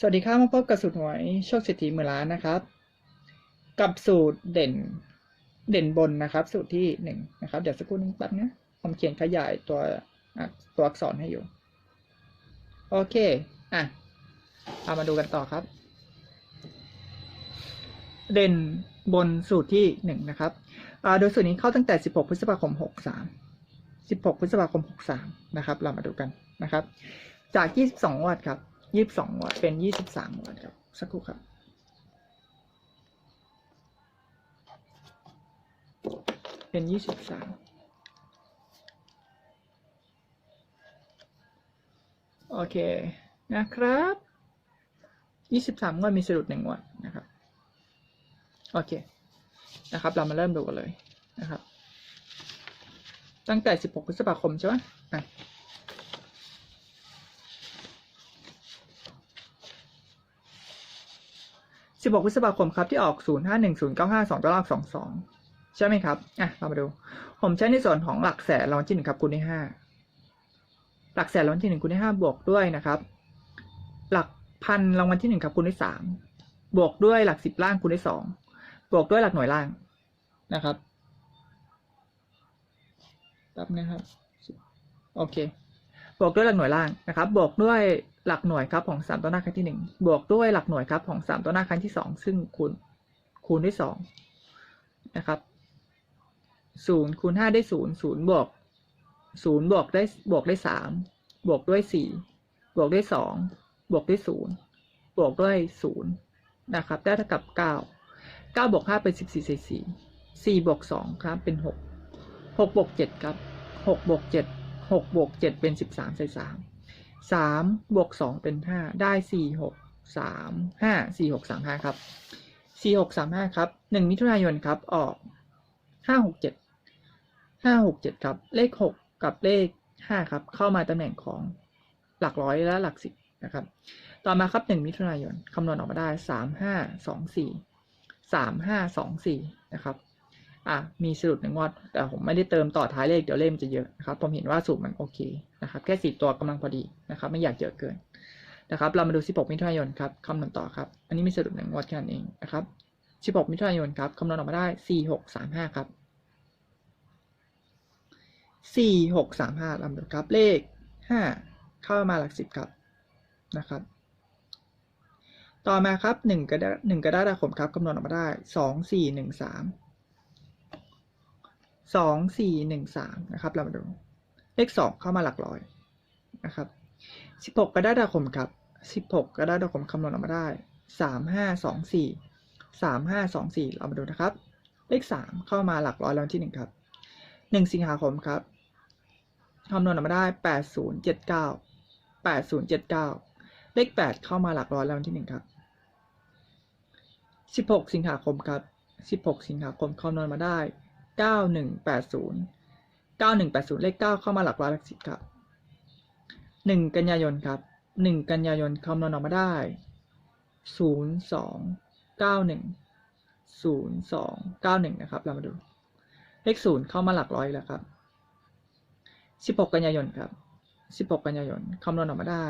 สวัสดีครับมาพบกับสูตรหวยโชคเศรษฐีหมื่นล้านนะครับ กับสูตรเด่นเด่นบนนะครับ สูตรที่หนึ่งนะครับ เดี๋ยวสักครู่นึงแป๊บนะผมเขียนขยายตัวตัวอักษรให้อยู่ โอเค อะ เอามาดูกันต่อครับ เด่นบนสูตรที่หนึ่งนะครับอ่าโดยสูตรนี้เข้าตั้งแต่ 16 พฤษภาคม 63 16 พฤษภาคม 63 นะครับ เรามาดูกันนะครับ จาก 22วัตต์ครับ 22วัตต์เป็น23วัตต์ครับ สักครู่ครับ เป็น23โอเคนะครับ23วัตต์มีสะดุด1วัตต์นะครับ โอเค นะครับ เรามาเริ่มดูกันเลยนะครับ ตั้งแต่16พฤษภาคมใช่ไหมอะ 16 พฤษภาคมครับที่ออก 051095 2ตาราง22 ใช่ไหมครับ อะ เรามาดู ผมใช้ในส่วนของหลักแสนรางวัลที่หนึ่งครับคูณด้วย5หลักแสนรางวัลที่หนึ่งคูณด้วย5บวกด้วยนะครับ หลักพันรางวัลที่หนึ่งครับคูณด้วย3บวกด้วยหลักสิบล่างคูณด้วย2บวกด้วยหลักหน่วยล่างนะครับแป๊บนะครับ โอเค บวกด้วยหลักหน่วยล่างนะครับ บวกด้วย หลักหน่วยครับของสามตัวหน้าครั้งที่หนึ่งบวกด้วยหลักหน่วยครับของสามตัวหน้าครั้งที่สองซึ่งคูณคูณด้วยสองนะครับศูนย์คูณห้าได้ศูนย์ศูนย์บวกศูนย์บวกได้บวกได้สามบวกด้วยสี่บวกด้วยสองบวกด้วยศูนย์บวกด้วยศูนย์นะครับได้เท่ากับเก้าเก้าบวกห้าเป็นสิบสี่สี่สี่สี่บวกสองครับเป็นหกหกบวกเจ็ดครับหกบวกเจ็ดหกบวกเจ็ดเป็นสิบสามใส่สาม สามบวกสองเป็นห้าได้สี่หกสามห้าสี่หกสามห้าครับสี่หกสามห้าครับหนึ่งมิถุนายนครับออกห้าหกเจ็ดห้าหกเจ็ดครับเลขหกกับเลขห้าครับเข้ามาตำแหน่งของหลักร้อยและหลักสิบนะครับ ต่อมาครับหนึ่งมิถุนายนคำนวณออกมาได้สามห้าสองสี่สามห้าสองสี่นะครับ อะมีสรุปหนึ่งงวด แต่ผมไม่ได้เติมต่อท้ายเลขเดี๋ยวเลขมันจะเยอะนะครับ ผมเห็นว่าสูตรมันโอเคนะครับ แค่สี่ตัวกำลังพอดีนะครับ ไม่อยากเยอะเกินนะครับ เรามาดู 16 มิถุนายนครับคำนวณต่อครับ อันนี้มีสรุปหนึ่งงวดแค่นั้นเองนะครับ 16 มิถุนายนครับคำนวณออกมาได้ 4635 ครับ 4635ลำดับครับเลข 5 เข้ามาหลัก 10 ครับนะครับต่อมาครับ1กระดาษ1กระดาษคมครับคำนวณออกมาได้ 2413 สองสี่หนึ่งสามนะครับ เรามาดู เลขสองเข้ามาหลักร้อยนะครับสิบหกกระดาษดาคมครับสิบหกกระดาษดาคมคำนวณออกมาได้สามห้าสองสี่สามห้าสองสี่เรามาดูนะครับ เลขสามเข้ามาหลักร้อยแล้วที่หนึ่งครับหนึ่งสิงหาคมครับคำนวณออกมาได้แปดศูนย์เจ็ดเก้าแปดศูนย์เจ็ดเก้าเลขแปดเข้ามาหลักร้อยแล้วที่หนึ่งครับสิบหกสิงหาคมครับสิบหกสิงหาคมคำนวณมาได้ เก้าหนึ่งแปดศูนย์เก้าหนึ่งแปดศูนย์เลขเก้าเข้ามาหลักร้อยหลักสิบครับหนึ่งกันยายนครับหนึ่งกันยายนคำนวณออกมาได้ศูนย์สองเก้าหนึ่งศูนย์สองเก้าหนึ่งนะครับ เรามาดู เลขศูนย์เข้ามาหลักร้อยแล้วครับสิบหกกันยายนครับสิบหกกันยายนคำนวณออกมาได้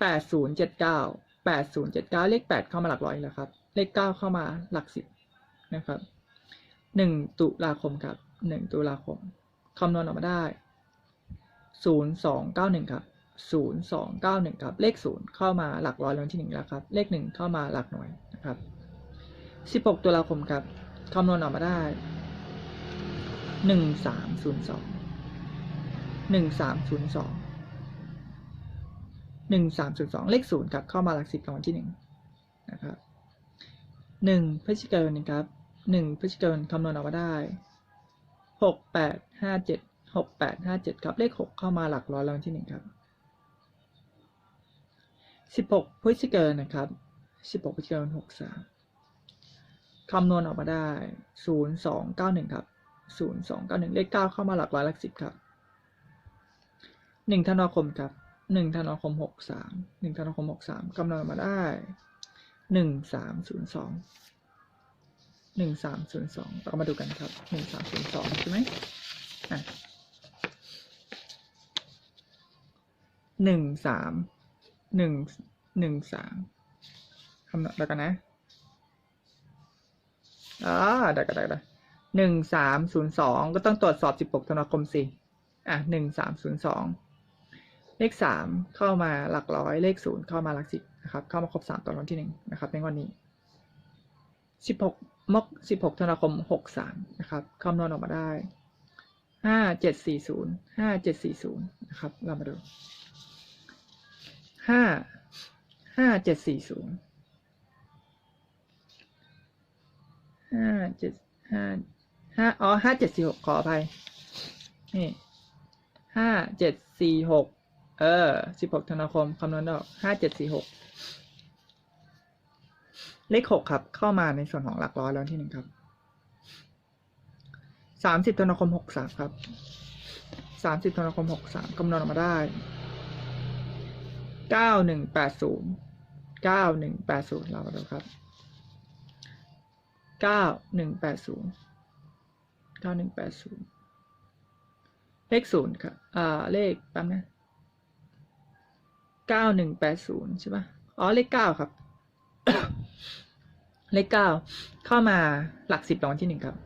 แปดศูนย์เจ็ดเก้าแปดศูนย์เจ็ดเก้าเลขแปดเข้ามาหลักร้อยแล้วครับ เลขเก้าเข้ามาหลักสิบนะครับ หนึ่งตุลาคมครับหนึ่งตุลาคมคำนวณออกมาได้ศูนย์สองเก้าหนึ่งครับศูนย์สองเก้าหนึ่งครับเลขศูนย์เข้ามาหลักร้อยรางวัลที่หนึ่งแล้วครับเลขหนึ่งเข้ามาหลักหน่วยนะครับสิบหกตุลาคมครับคำนวณออกมาได้หนึ่งสามศูนย์สองหนึ่งสามศูนย์สองหนึ่งสามศูนย์สองเลขศูนย์ครับเข้ามาหลักสิบรางวัลที่หนึ่งนะครับหนึ่งพฤศจิกายนนะครับ หนึ่งพฤศจิกายนคำนวณออกมาได้หกแปดห้าเจ็ดหกแปดห้าเจ็ดครับ เลขหกเข้ามาหลักร้อยรางที่หนึ่งครับสิบหกพฤศจิกายนนะครับสิบหกพฤศจิกายนหกสามคำนวณออกมาได้ศูนย์สองเก้าหนึ่งครับศูนย์สองเก้าหนึ่งเลขเก้าเข้ามาหลักร้อยหลักสิบครับหนึ่งธันวาคมครับหนึ่งธันวาคมหกสามหนึ่งธันวาคมหกสามคำนวณออกมาได้หนึ่งสามศูนย์สอง หนึ่งสามศูนย์สองเรามาดูกันครับหนึ่งสามศูนย์สองใช่ไหมอะหนึ่งสามหนึ่งหนึ่งสามคำนวณแล้วกันนะอ่าได้ก็ได้ได้หนึ่งสามศูนย์สองก็ต้องตรวจสอบสิบหกธันวาคมสิอะหนึ่งสามศูนย์สองเลขสามเข้ามาหลักร้อยเลขศูนย์เข้ามาหลักสิบนะครับ เข้ามาครบสามตอนวันที่หนึ่งนะครับในวันนี้สิบหก มกสิบหกธันวาคมหกสามนะครับคำนวณออกมาได้ห้าเจ็ดสี่ศูนย์ห้าเจ็ดสี่ศูนย์นะครับ เรามาดูห้าห้าเจ็ดสี่ศูนย์ห้าเจ็ดห้าอ๋อห้าเจ็ดสี่หกขออภัย นี่ห้าเจ็ดสี่หกเออสิบหกธันวาคม คำนวณออกห้า เลขหกครับ เข้ามาในส่วนของหลักร้อยแล้วที่หนึ่งครับสามสิบธันวาคมหกสามครับสามสิบธันวาคมหกสามคำนวณออกมาได้เก้าหนึ่งแปดศูนย์เก้าหนึ่งแปดศูนย์เรามาดูครับเก้าหนึ่งแปดศูนย์เก้าหนึ่งแปดศูนย์เลขศูนย์ครับอ่าเลขแป๊บนะเก้าหนึ่งแปดศูนย์ใช่ป่ะอ๋อเลขเก้าครับ เลขเก้าเข้ามาหลักสิบรางวัลที่หนึ่งครับ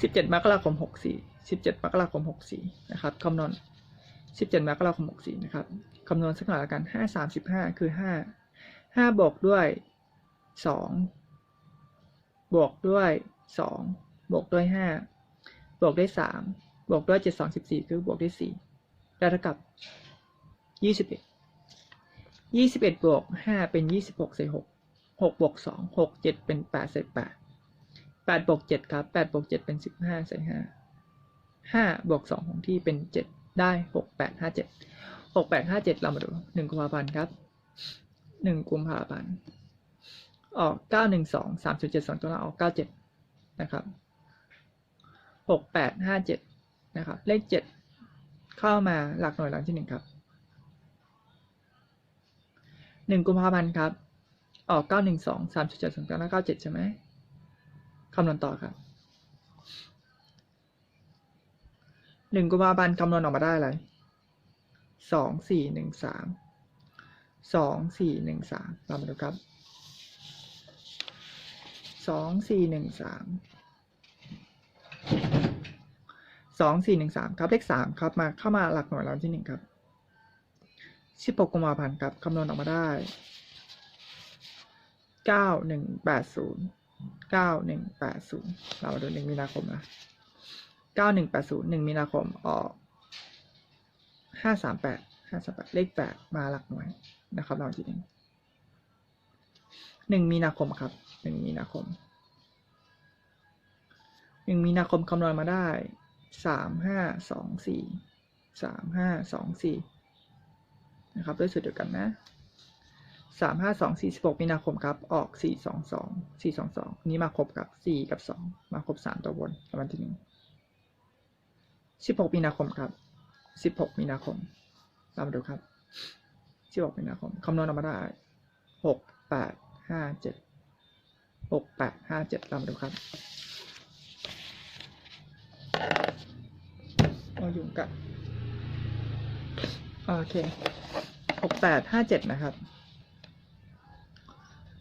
สิบเจ็ดมกราคมหกสี่สิบเจ็ดมกราคมหกสี่นะครับคำนวณสิบเจ็ดมกราคมหกสี่นะครับคำนวณสักหน่อยละกันห้าสามสิบห้าคือห้าห้าบวกด้วยสองบวกด้วยสองบวกด้วยห้าบวกด้วยสามบวกด้วยเจ็ดสองสิบสี่คือบวกด้วยสี่ได้เท่ากับยี่สิบเอ็ด ยี่สิบเอ็ดบวกห้าเป็นยี่สิบหกใส่หกหกบวกสองหกเจ็ดเป็นแปดใส่แปดแปดบวกเจ็ดครับแปดบวกเจ็ดเป็นสิบห้าใส่ห้าห้าบวกสองของที่เป็นเจ็ดได้หกแปดห้าเจ็ดหกแปดห้าเจ็ดเรามาดูหนึ่งกุมภาพันธ์ครับหนึ่งกุมภาพันธ์ออกเก้าหนึ่งสองสามจุดเจ็ดสองตัวเราออกเก้าเจ็ดนะครับหกแปดห้าเจ็ดนะครับ เลขเจ็ดเข้ามาหลักหน่วยหลังที่หนึ่งครับ หนึ่งกุมภาพันธ์ครับ ออกเก้าหนึ่งสองสามจุดเจ็ดสองตัวแล้วเก้าเจ็ดใช่ไหมคำนวณต่อครับหนึ่งกุมภาพันธ์คำนวณออกมาได้อะไรสองสี่หนึ่งสามสองสี่หนึ่งสามเรามาดูครับสองสี่หนึ่งสามสองสี่หนึ่งสามครับเลขสามครับมาเข้ามาหลักหน่วยเราที่หนึ่งครับ สิบหกกุมภาพันธ์ครับคำนวณออกมาได้เก้าหนึ่งแปดศูนย์เก้าหนึ่งแปดศูนย์เรามาดูหนึ่งมีนาคมนะเก้าหนึ่งแปดศูนย์หนึ่งมีนาคมออกห้าสามแปดห้าสามแปดเลขแปดมาหลักหน่วยนะครับเราทีหนึ่งหนึ่งมีนาคมครับหนึ่งมีนาคมหนึ่งมีนาคมคำนวณมาได้สามห้าสองสี่สามห้าสองสี่ นะครับด้วยสูตรเดียวกันนะสามห้าสองสี่สิบหกมีนาคมครับ ออกสี่สองสองสี่สองสองนี้มาครบกับสี่กับสองมาครบสามตัวบนรางวัลที่หนึ่งสิบหกมีนาคมครับสิบหกมีนาคมเรามาดูครับสิบหกมีนาคมคำนวณออกมาได้หกแปดห้าเจ็ดหกแปดห้าเจ็ดเรามาดูครับเอายุงกัด โอเคหกแปดห้าเจ็ดนะครับ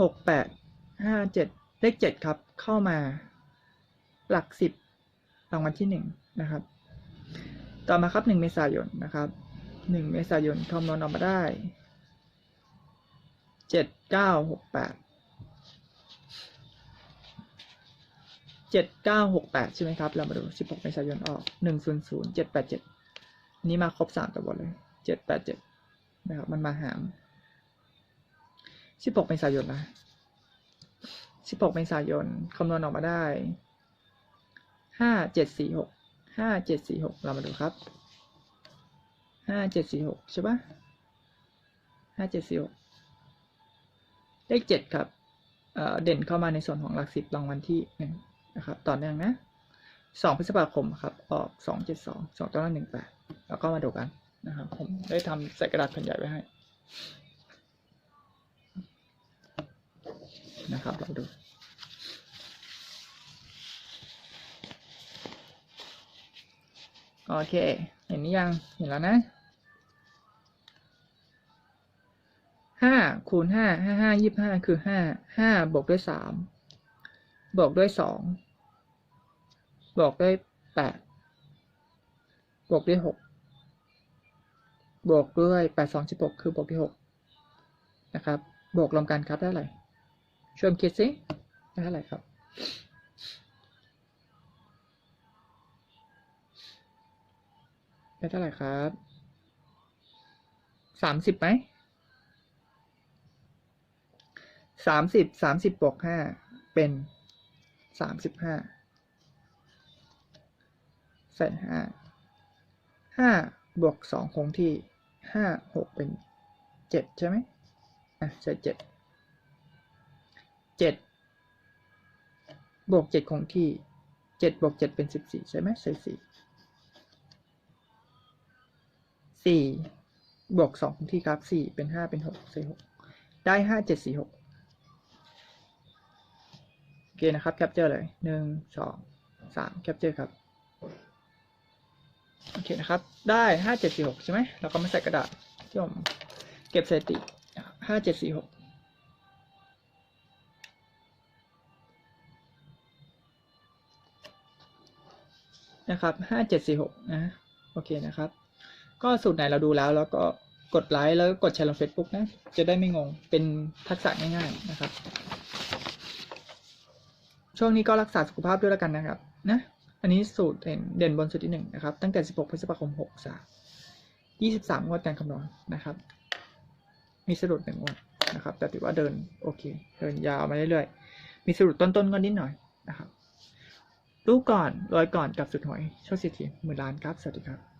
หกแปดห้าเจ็ดเลขเจ็ดครับ เข้ามา หลักสิบรางวัลที่หนึ่งนะครับ ต่อมาครับหนึ่งเมษายนนะครับหนึ่งเมษายนคำนวณออกมาได้เจ็ดเก้าหกแปดเจ็ดเก้าหกแปดใช่ไหมครับ เรามาดูสิบหกเมษายนออกหนึ่งศูนย์ศูนย์เจ็ดแปดเจ็ดนี้มาครบสามตัวบนเลย เจ็ดแปดเจ็ดนะครับมันมาหาม16เมษายนนะ16เมษายนคำนวณออกมาได้5746 5746เจ็ดสี่หกเรามาดูครับ5746ใช่ปะ5746เลข7ครับเเด่นเข้ามาในส่วนของหลักสิบรางวัลที่หนึ่งนะครับ ต่อเนื่องนะ2พฤษภาคมครับ ออก272 2ตัวละ18แล้วก็มาดูกัน นะครับ ผมได้ทำใส่กระดาษแผ่นใหญ่ไว้ให้ นะครับ เราดูโอเค เห็นหรือยัง เห็นแล้วนะห้าคูณห้าห้าห้ายี่ห้าคือห้าห้าบวกด้วยสามบวกด้วยสองบวกด้วยแปดบวกด้วยหก บวกด้วยแปดสองสิบหกคือบวกด้วยหกนะครับ บวกรวมกันครับได้เท่าไหร่ช่วยคิดสิได้เท่าไหร่ครับได้เท่าไหร่ครับสามสิบไหมสามสิบสามสิบบวกห้าเป็นสามสิบห้าใส่ห้าห้าบวกสองคงที่ ห้าหกเป็นเจ็ดใช่ไหมอะใส่เจ็ดเจ็ดบวกเจ็ดคงที่เจ็ดบวกเจ็ดเป็นสิบสี่ใช่ไหมใส่สี่สี่บวกสองคงที่ครับสี่เป็นห้าเป็นหกใส่หกได้ห้าเจ็ดสี่หกโอเคนะครับแคปเจอร์เลยหนึ่งสองสามแคปเจอร์ครับ โอเคนะครับ ได้ห้าเจ็ดสี่หกใช่ไหมเราก็มาใส่กระดาษที่ผมเก็บสถิติห้าเจ็ดสี่หกนะครับห้าเจ็ดสี่หกนะ โอเคนะครับ ก็สูตรไหนเราดูแล้ว แล้วก็กดไลค์แล้วก็กดแชร์ลง Facebook นะ จะได้ไม่งง เป็นทักษะง่ายๆนะครับ ช่วงนี้ก็รักษาสุขภาพด้วยแล้วกันนะครับ นะ อันนี้สูตรเด่นเด่นบนสูตรที่หนึ่งนะครับ ตั้งแต่ 16 พฤษภาคม 63 23งวดการคำนวณนะครับ มีสะดุดหนึ่งงวันนะครับ แต่ถือว่าเดินโอเค เดินยาวมาเรื่อยๆ มีสะดุดต้นๆก็นิดหน่อยนะครับรู้ก่อนรวยก่อนกับสุดหอยโชคสิทธิหมื่นล้านครับ สวัสดีครับ